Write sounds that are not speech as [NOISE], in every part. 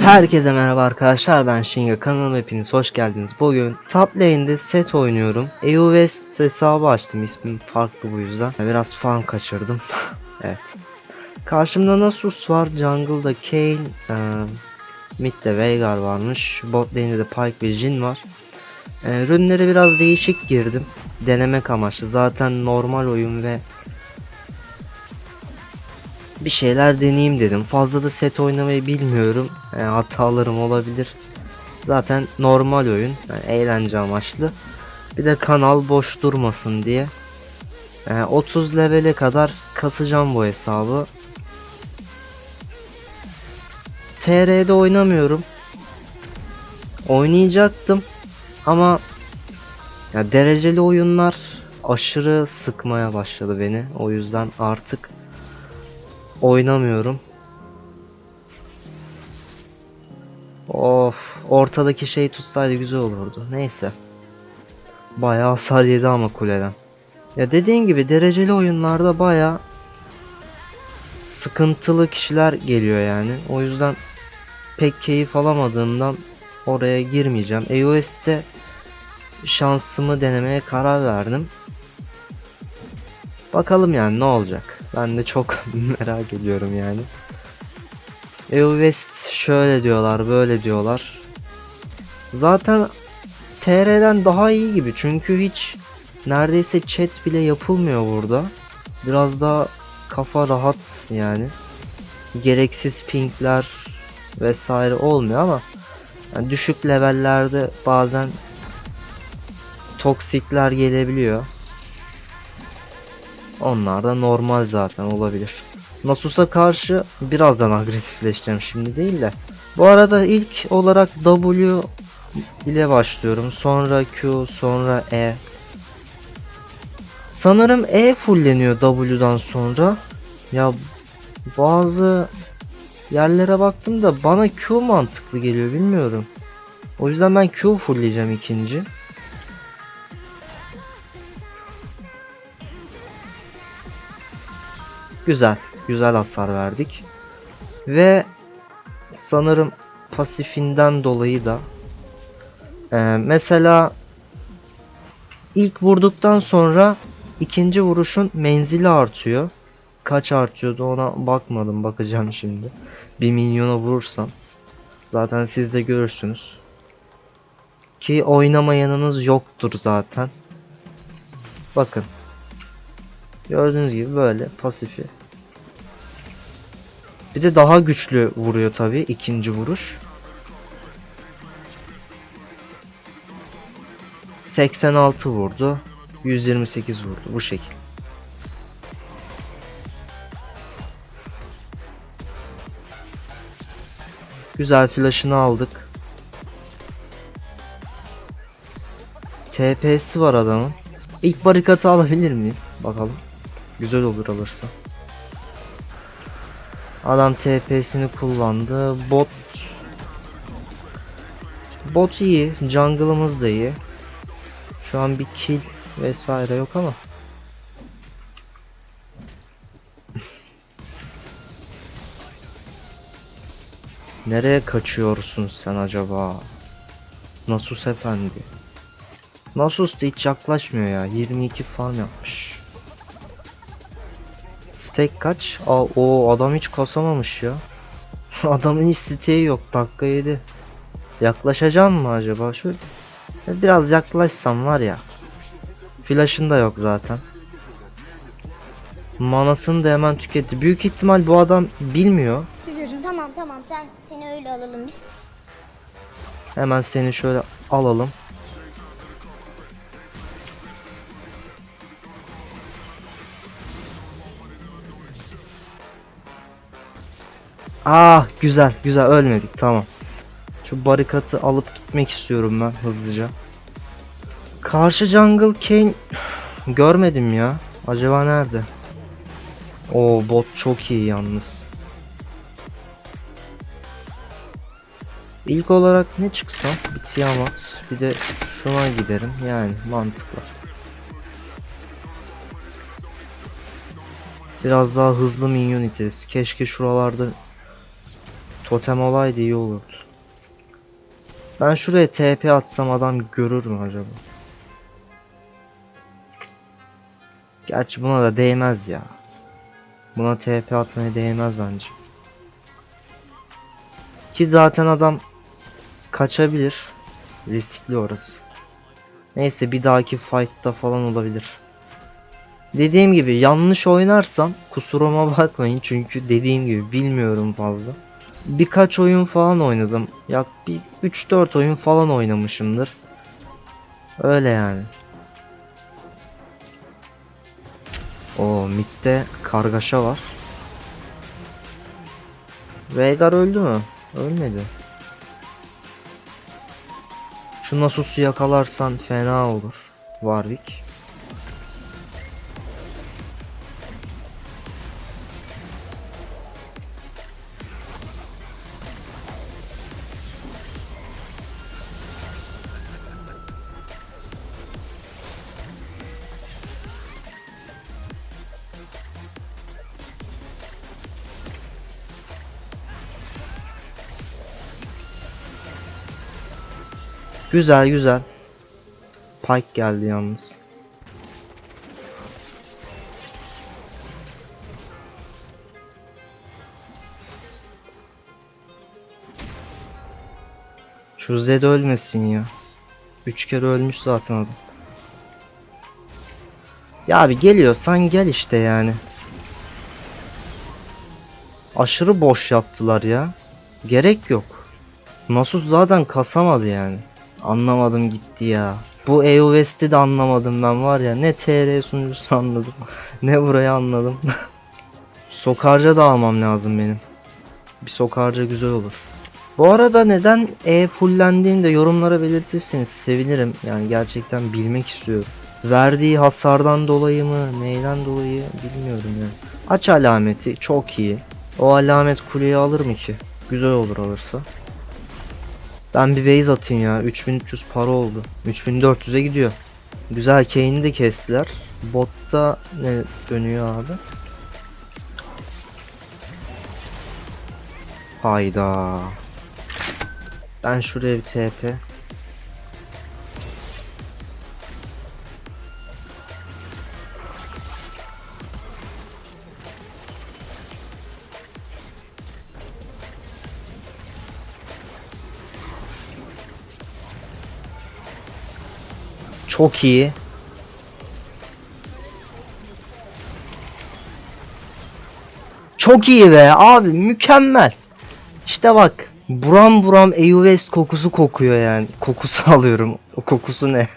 Herkese merhaba arkadaşlar ben Shinga kanalıma hepiniz hoş geldiniz. Bugün top lane'de set oynuyorum. EU West hesabı açtım ismim farklı bu yüzden. Biraz fan kaçırdım. [LAUGHS] evet. Karşımda Nasus var, jungle'da Kayn, e, mid'de Veigar varmış, bot lane'de de Pyke ve Jhin var. E, ürünlere biraz değişik girdim. Denemek amaçlı. Zaten normal oyun ve bir şeyler deneyeyim dedim. Fazla da set oynamayı bilmiyorum. E, hatalarım olabilir. Zaten normal oyun. Yani eğlence amaçlı. Bir de kanal boş durmasın diye. E, 30 levele kadar kasacağım bu hesabı. TR'de oynamıyorum. Oynayacaktım. Ama ya dereceli oyunlar aşırı sıkmaya başladı beni. O yüzden artık oynamıyorum. Of, ortadaki şey tutsaydı güzel olurdu. Neyse. Bayağı hasar yedi ama kuleden. Ya dediğim gibi dereceli oyunlarda bayağı sıkıntılı kişiler geliyor yani. O yüzden pek keyif alamadığımdan oraya girmeyeceğim. EOS'te şansımı denemeye karar verdim. Bakalım yani ne olacak. Ben de çok [LAUGHS] merak ediyorum yani. EU West şöyle diyorlar, böyle diyorlar. Zaten TR'den daha iyi gibi çünkü hiç neredeyse chat bile yapılmıyor burada. Biraz daha kafa rahat yani. Gereksiz pingler vesaire olmuyor ama yani düşük levellerde bazen toksikler gelebiliyor. Onlar da normal zaten olabilir. Nasus'a karşı birazdan agresifleşeceğim şimdi değil de. Bu arada ilk olarak W ile başlıyorum. Sonra Q, sonra E. Sanırım E fullleniyor W'dan sonra. Ya bazı yerlere baktım da bana Q mantıklı geliyor bilmiyorum. O yüzden ben Q fullleyeceğim ikinci. Güzel. Güzel hasar verdik. Ve sanırım pasifinden dolayı da e, mesela ilk vurduktan sonra ikinci vuruşun menzili artıyor. Kaç artıyordu ona bakmadım. Bakacağım şimdi. Bir milyona vurursam. Zaten siz de görürsünüz. Ki oynamayanınız yoktur zaten. Bakın. Gördüğünüz gibi böyle pasifi. Bir de daha güçlü vuruyor tabi ikinci vuruş. 86 vurdu. 128 vurdu bu şekil. Güzel flash'ını aldık. TP'si var adamın. İlk barikatı alabilir miyim? Bakalım. Güzel olur alırsa. Adam TP'sini kullandı. Bot Bot iyi. Jungle'ımız da iyi. Şu an bir kill vesaire yok ama. [LAUGHS] Nereye kaçıyorsun sen acaba? Nasus efendi. Nasus da hiç yaklaşmıyor ya. 22 farm yapmış. Stack kaç? Aa, o adam hiç kasamamış ya. [LAUGHS] Adamın hiç stack'i yok. Dakika 7. Yaklaşacağım mı acaba? Şöyle biraz yaklaşsam var ya. Flash'ın da yok zaten. Manasını da hemen tüketti. Büyük ihtimal bu adam bilmiyor. Çocuğum tamam tamam sen seni öyle alalım biz. Hemen seni şöyle alalım. Ah güzel güzel ölmedik tamam. Şu barikatı alıp gitmek istiyorum ben hızlıca. Karşı jungle Kane [SIGHS] görmedim ya. Acaba nerede? O bot çok iyi yalnız. İlk olarak ne çıksa bir Tiamat bir de şuna giderim yani mantıklı. Biraz daha hızlı minyon iteriz. Keşke şuralarda Totem olaydı iyi olurdu. Ben şuraya TP atsam adam görür mü acaba? Gerçi buna da değmez ya. Buna TP atmaya değmez bence. Ki zaten adam kaçabilir. Riskli orası. Neyse bir dahaki fight'ta falan olabilir. Dediğim gibi yanlış oynarsam kusuruma bakmayın çünkü dediğim gibi bilmiyorum fazla. Birkaç oyun falan oynadım. Ya bir 3-4 oyun falan oynamışımdır. Öyle yani. O midde kargaşa var. Veigar öldü mü? Ölmedi. Şu Nasus'u yakalarsan fena olur. Warwick. Güzel güzel. Pike geldi yalnız. Şu Zed ölmesin ya. Üç kere ölmüş zaten adam. Ya abi geliyorsan gel işte yani. Aşırı boş yaptılar ya. Gerek yok. Nasus zaten kasamadı yani. Anlamadım gitti ya. Bu EU de anlamadım ben var ya. Ne TR sunucusu anladım. [LAUGHS] ne burayı anladım. [LAUGHS] sokarca da almam lazım benim. Bir sokarca güzel olur. Bu arada neden E fullendiğini de yorumlara belirtirseniz sevinirim. Yani gerçekten bilmek istiyorum. Verdiği hasardan dolayı mı, neyden dolayı bilmiyorum yani. Aç alameti çok iyi. O alamet kuleyi alır mı ki? Güzel olur alırsa. Ben bir base atayım ya. 3300 para oldu. 3400'e gidiyor. Güzel Kane'i de kestiler. Botta ne dönüyor abi? Hayda. Ben şuraya bir TP. Çok iyi. Çok iyi be abi mükemmel. İşte bak buram buram EU West kokusu kokuyor yani. Kokusu [LAUGHS] alıyorum. O kokusu ne?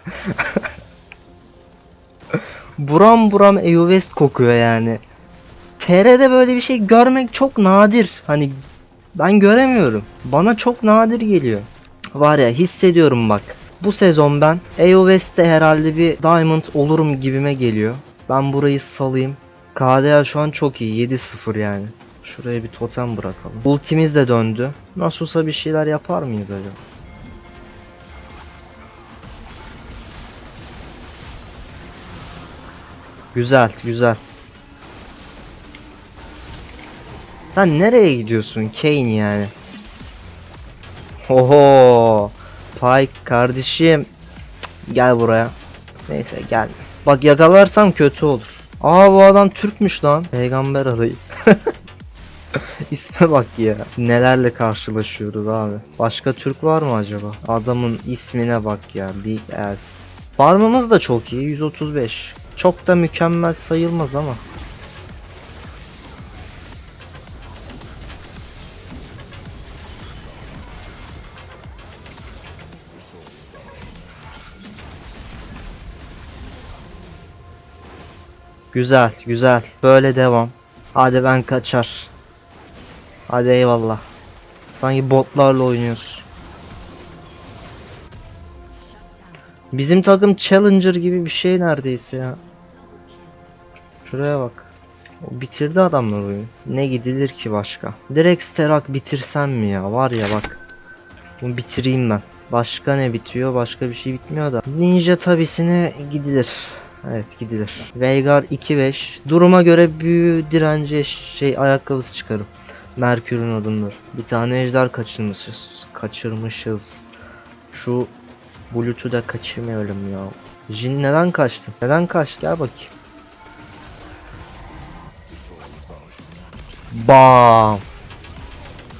[LAUGHS] buram buram EU West kokuyor yani. TR'de böyle bir şey görmek çok nadir. Hani ben göremiyorum. Bana çok nadir geliyor. Var ya hissediyorum bak. Bu sezon ben AO West'te herhalde bir Diamond olurum gibime geliyor. Ben burayı salayım. KDA şu an çok iyi. 7-0 yani. Şuraya bir totem bırakalım. Ultimiz de döndü. Nasılsa bir şeyler yapar mıyız acaba? Güzel, güzel. Sen nereye gidiyorsun Kane yani? Oho. Pike kardeşim. Gel buraya. Neyse gel. Bak yakalarsam kötü olur. Aa bu adam Türkmüş lan. Peygamber adayı. [LAUGHS] İsme bak ya. Nelerle karşılaşıyoruz abi. Başka Türk var mı acaba? Adamın ismine bak ya. Big Ass. Farmımız da çok iyi. 135. Çok da mükemmel sayılmaz ama. Güzel, güzel. Böyle devam. Hadi ben kaçar. Hadi eyvallah. Sanki botlarla oynuyoruz. Bizim takım Challenger gibi bir şey neredeyse ya. Şuraya bak. O bitirdi adamlar oyunu. Ne gidilir ki başka? Direkt Sterak bitirsem mi ya? Var ya bak. Bunu bitireyim ben. Başka ne bitiyor? Başka bir şey bitmiyor da. Ninja tabisine gidilir. Evet gidilir. Veigar 2-5. Duruma göre büyü direnci şey ayakkabısı çıkarım. Merkür'ün adındır. Bir tane ejder kaçırmışız. Kaçırmışız. Şu Bluetooth'u da kaçırmayalım ya. Jin neden kaçtı? Neden kaçtı? Gel bakayım. Bam.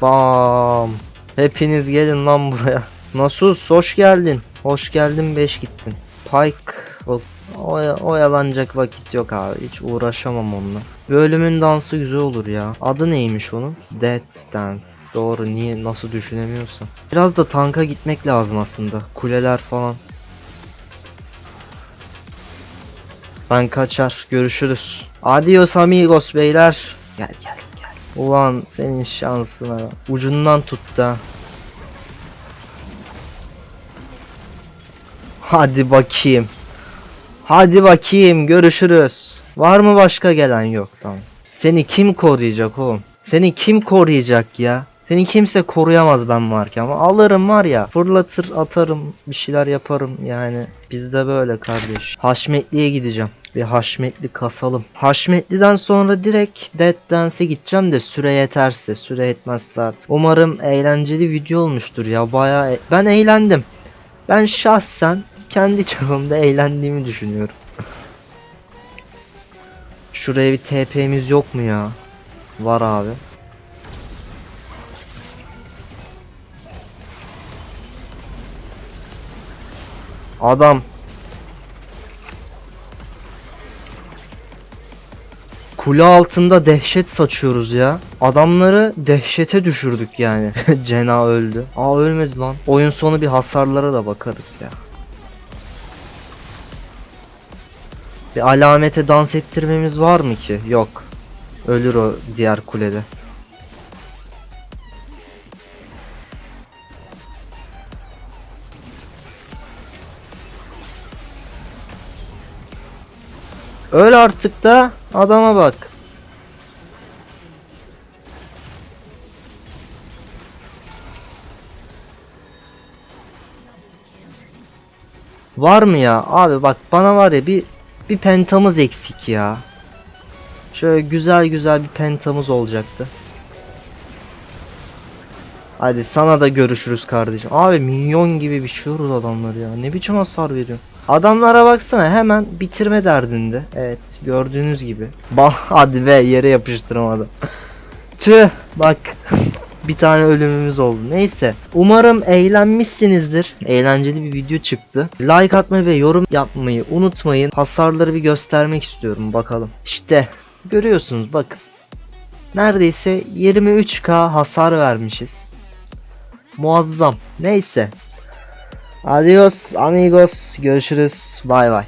Bam. Hepiniz gelin lan buraya. Nasus hoş geldin. Hoş geldin 5 gittin. Pike o, oya- oyalanacak vakit yok abi. Hiç uğraşamam onunla. Bölümün dansı güzel olur ya. Adı neymiş onun? Death Dance. Doğru niye nasıl düşünemiyorsun? Biraz da tanka gitmek lazım aslında. Kuleler falan. Ben kaçar. Görüşürüz. Adios amigos beyler. Gel gel gel. Ulan senin şansına. Ucundan tut da. Hadi bakayım. Hadi bakayım görüşürüz. Var mı başka gelen yok tamam. Seni kim koruyacak oğlum? Seni kim koruyacak ya? Seni kimse koruyamaz ben varken ama alırım var ya fırlatır atarım bir şeyler yaparım yani bizde böyle kardeş. Haşmetli'ye gideceğim. Bir haşmetli kasalım. Haşmetli'den sonra direkt Dead Dance'e gideceğim de süre yeterse süre yetmezse artık. Umarım eğlenceli video olmuştur ya bayağı e- ben eğlendim. Ben şahsen kendi çapımda eğlendiğimi düşünüyorum. Şuraya bir TP'miz yok mu ya? Var abi. Adam. Kule altında dehşet saçıyoruz ya. Adamları dehşete düşürdük yani. [LAUGHS] Cena öldü. Aa ölmedi lan. Oyun sonu bir hasarlara da bakarız ya. Bir alamete dans ettirmemiz var mı ki? Yok. Ölür o diğer kulede. Öl artık da adama bak. Var mı ya? Abi bak bana var ya bir bir pentamız eksik ya. Şöyle güzel güzel bir pentamız olacaktı. Hadi sana da görüşürüz kardeşim. Abi minyon gibi bir şey olur adamlar ya. Ne biçim hasar veriyor. Adamlara baksana hemen bitirme derdinde. Evet gördüğünüz gibi. Bak [LAUGHS] hadi be yere yapıştıramadım. Tüh bak. [LAUGHS] bir tane ölümümüz oldu. Neyse. Umarım eğlenmişsinizdir. Eğlenceli bir video çıktı. Like atmayı ve yorum yapmayı unutmayın. Hasarları bir göstermek istiyorum bakalım. İşte görüyorsunuz bakın. Neredeyse 23k hasar vermişiz. Muazzam. Neyse. Adios amigos. Görüşürüz. Bay bay.